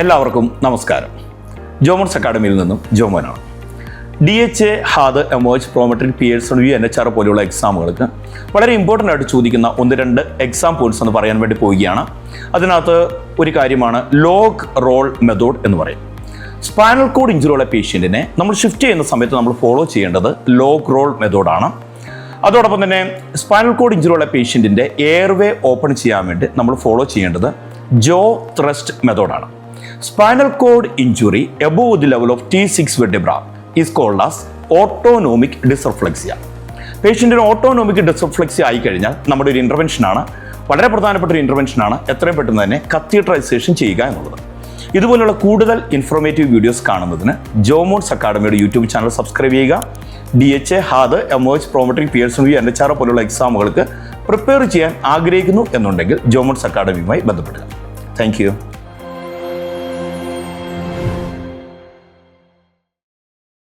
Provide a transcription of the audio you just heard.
എല്ലാവർക്കും നമസ്കാരം. ജോമോൺസ് അക്കാഡമിയിൽ നിന്നും ജോമോനാണ്. D H A HAAD M O H Prometric P S V N H R പോലെയുള്ള എക്സാമുകൾക്ക് വളരെ ഇമ്പോർട്ടന്റ് ആയിട്ട് ചോദിക്കുന്ന ഒന്ന് രണ്ട് എക്സാം പോയിന്റ്സ് എന്ന് പറയാൻ വേണ്ടി പോവുകയാണ്. അതിനകത്ത് ഒരു കാര്യമാണ് ലോഗ് റോൾ മെത്തേഡ് എന്ന് പറയും. സ്പൈനൽ കോഡ് ഇഞ്ചുറിയുള്ള പേഷ്യന്റിനെ നമ്മൾ ഷിഫ്റ്റ് ചെയ്യുന്ന സമയത്ത് നമ്മൾ ഫോളോ ചെയ്യേണ്ടത് ലോഗ് റോൾ മെത്തേഡാണ് അതോടൊപ്പം തന്നെ സ്പൈനൽ കോഡ് ഇഞ്ചുറിയുള്ള പേഷ്യന്റിന്റെ എയർവേ ഓപ്പൺ ചെയ്യാൻ വേണ്ടി നമ്മൾ ഫോളോ ചെയ്യേണ്ടത് ജോ ത്രസ്റ്റ് മെത്തേഡാണ് spinal cord injury above the level of T six vertebra is called as autonomic dysreflexia പേഷ്യന്റിന് autonomic dysreflexia ആയി കഴിഞ്ഞാൽ നമ്മുടെ ഒരു ഇന്റർവെൻഷനാണ് വളരെ പ്രധാനപ്പെട്ട ഒരു ഇന്റർവെൻഷനാണ് എത്രയും പെട്ടെന്ന് തന്നെ കത്തീഡ്രൈസേഷൻ ചെയ്യുക എന്നുള്ളത്. ഇതുപോലുള്ള കൂടുതൽ ഇൻഫോർമേറ്റീവ് വീഡിയോസ് കാണുന്നതിന് ജോമോൺസ് അക്കാഡമിയുടെ യൂട്യൂബ് ചാനൽ സബ്സ്ക്രൈബ് ചെയ്യുക. D H A HAAD M O H Prometric Pearson V N H R പോലുള്ള എക്സാമുകൾക്ക് പ്രിപ്പയർ ചെയ്യാൻ ആഗ്രഹിക്കുന്നു എന്നുണ്ടെങ്കിൽ ജോമോൺസ് അക്കാഡമിയുമായി ബന്ധപ്പെടുക. താങ്ക്